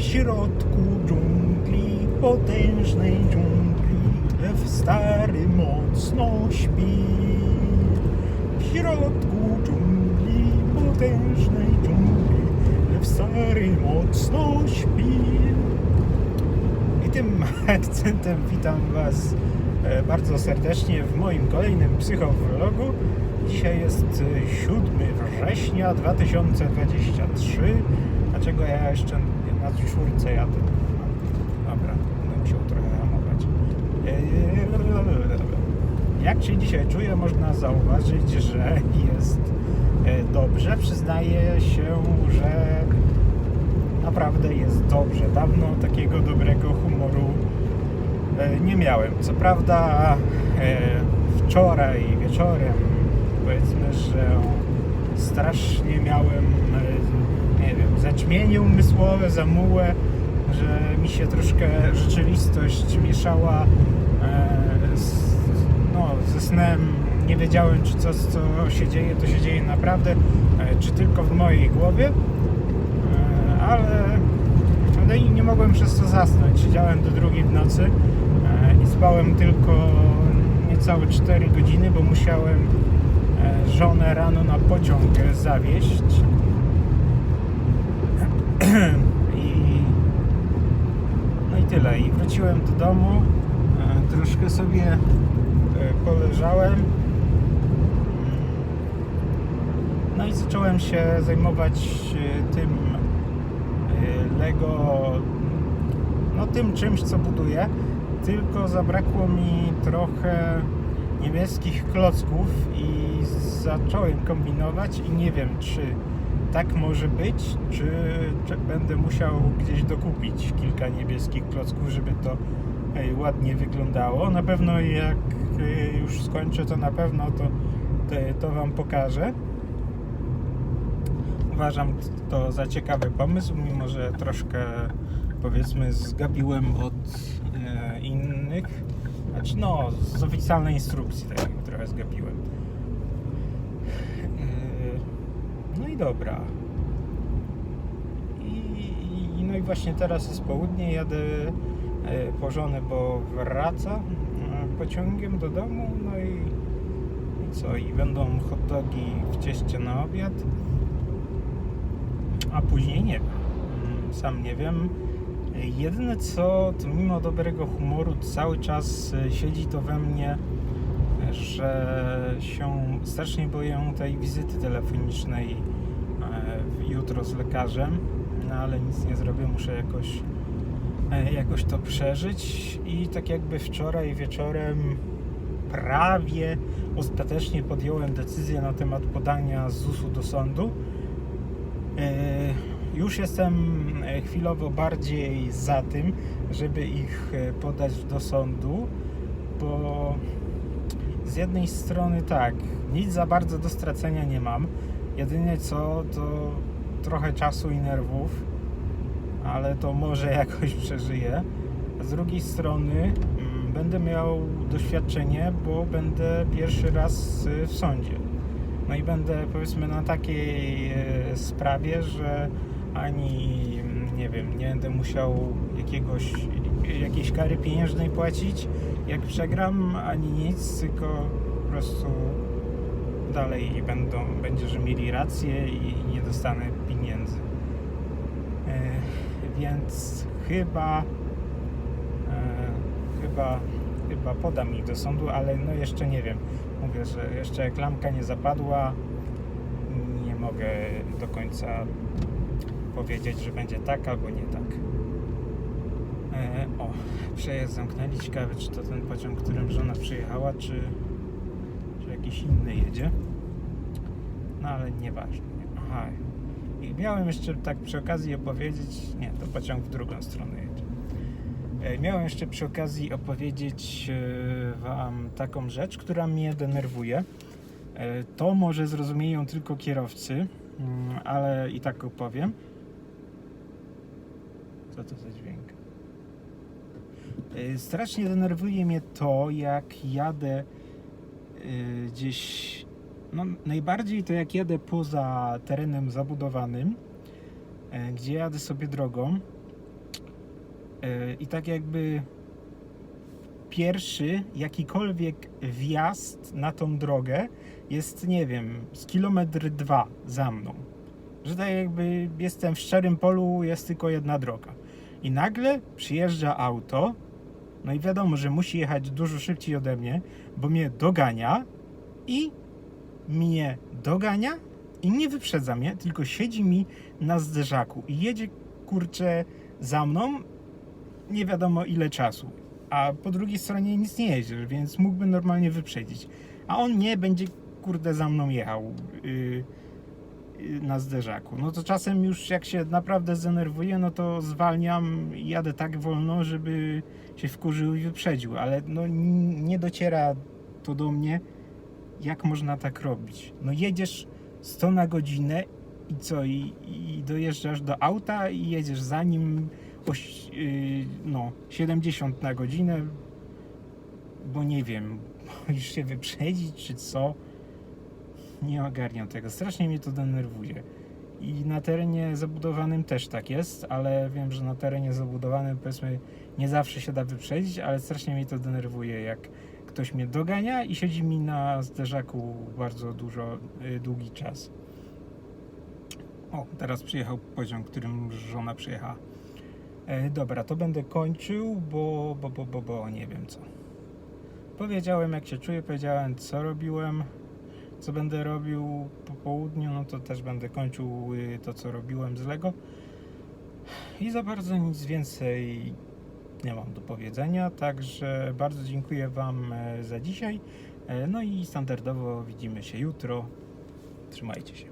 W środku dżungli, potężnej dżungli, lew stary mocno śpi. W środku dżungli, potężnej dżungli, lew stary mocno śpi. I tym akcentem witam Was e, bardzo serdecznie w moim kolejnym psychowlogu. Dzisiaj jest e, 7 września 2023. Dlaczego ja jeszcze na czwórce jadę? No, Dobra, będę musiał trochę hamować. E, Jak się dzisiaj czuję, można zauważyć, że jest e, dobrze. Przyznaję się, że naprawdę jest dobrze. Dawno takiego dobrego humoru e, nie miałem. Co prawda e, wczoraj wieczorem powiedzmy, że strasznie miałem e, zaćmienie umysłowe, zamułę, że mi się troszkę rzeczywistość mieszała e, z, no, ze snem. Nie wiedziałem, czy coś, co się dzieje, to się dzieje naprawdę, e, czy tylko w mojej głowie. E, ale, ale i nie mogłem przez to zasnąć. Siedziałem do drugiej w nocy i spałem tylko niecałe 4 godziny, bo musiałem żonę rano na pociąg zawieźć. I, no i tyle. I wróciłem do domu. e, Troszkę sobie e, poleżałem. No i zacząłem się zajmować e, tym Lego, no tym czymś, co buduję. Tylko zabrakło mi trochę niebieskich klocków i zacząłem kombinować i nie wiem, czy tak może być, czy, czy będę musiał gdzieś dokupić kilka niebieskich klocków, żeby to ładnie wyglądało. Na pewno jak e, już skończę, to na pewno to, to, to Wam pokażę. Uważam to za ciekawy pomysł, mimo że troszkę powiedzmy zgapiłem od e, innych. Znaczy no, z oficjalnej instrukcji tak trochę zgapiłem. E, no i dobra. I, i, no i właśnie teraz jest południe, jadę e, po żonę, bo wraca e, pociągiem do domu, no i, i co, i będą hot dogi w cieście na obiad a później nie wiem. Mm, Sam nie wiem. Jedyne co, to mimo dobrego humoru cały czas e, siedzi to we mnie, że się strasznie boję tej wizyty telefonicznej jutro z lekarzem, no ale nic nie zrobię, muszę jakoś, e, jakoś to przeżyć i tak jakby wczoraj wieczorem prawie ostatecznie podjąłem decyzję na temat podania ZUS-u do sądu. E, Już jestem e, chwilowo bardziej za tym, żeby ich e, podać do sądu, bo z jednej strony tak, nic za bardzo do stracenia nie mam. Jedynie co to trochę czasu i nerwów, ale to może jakoś przeżyję. Z drugiej strony mm, będę miał doświadczenie, bo będę pierwszy raz y, w sądzie. No i będę powiedzmy na takiej e, sprawie, że ani mm, nie wiem, nie będę musiał jakiegoś, jakiejś kary pieniężnej płacić, jak przegram, ani nic, tylko po prostu dalej będą, będzie, że mieli rację i nie dostanę pieniędzy. E, więc chyba e, chyba chyba podam ich do sądu, ale no jeszcze nie wiem. Mówię, że jeszcze klamka nie zapadła. Nie mogę do końca powiedzieć, że będzie tak albo nie tak. E, o, przejazd zamknęli. Ciekawe, czy to ten pociąg, którym żona przyjechała, czy jakiś inny jedzie. No ale nieważne. Aha. I miałem jeszcze tak przy okazji opowiedzieć. Nie, to pociąg w drugą stronę jedzie. E, Miałem jeszcze przy okazji opowiedzieć e, Wam taką rzecz, która mnie denerwuje. E, To może zrozumieją tylko kierowcy, mm, ale i tak opowiem. Co to za dźwięk? Strasznie denerwuje mnie to, jak jadę gdzieś. No, najbardziej to jak jadę poza terenem zabudowanym, e, gdzie jadę sobie drogą E, I tak jakby pierwszy jakikolwiek wjazd na tą drogę jest, nie wiem, z kilometr dwa za mną. Że tak jakby jestem w szczerym polu, jest tylko jedna droga. I nagle przyjeżdża auto, no i wiadomo, że musi jechać dużo szybciej ode mnie, bo mnie dogania i mnie dogania i nie wyprzedza mnie, tylko siedzi mi na zderzaku i jedzie kurczę za mną nie wiadomo ile czasu. A po drugiej stronie nic nie jedzie, więc mógłby normalnie wyprzedzić. A on nie będzie kurde za mną jechał yy, na zderzaku. No to czasem już jak się naprawdę zdenerwuję, no to zwalniam i jadę tak wolno, żeby się wkurzył i wyprzedził, ale no nie dociera to do mnie, jak można tak robić. No jedziesz 100 na godzinę i co, i, i dojeżdżasz do auta i jedziesz za nim oś, yy, no, 70 na godzinę, bo nie wiem, boisz się wyprzedzić czy co. Nie ogarniam tego, strasznie mnie to denerwuje. I na terenie zabudowanym też tak jest, ale wiem, że na terenie zabudowanym powiedzmy nie zawsze się da wyprzedzić, ale strasznie mnie to denerwuje, jak ktoś mnie dogania i siedzi mi na zderzaku bardzo dużo, y, długi czas. O, teraz przyjechał pociąg, którym żona przyjechała. E, dobra, to będę kończył, bo, bo, bo, bo, bo nie wiem co. Powiedziałem jak się czuję, powiedziałem co robiłem, co będę robił po południu, no to też będę kończył y, to co robiłem z Lego. I za bardzo nic więcej nie mam do powiedzenia, także bardzo dziękuję Wam e, za dzisiaj. E, No i standardowo widzimy się jutro. Trzymajcie się.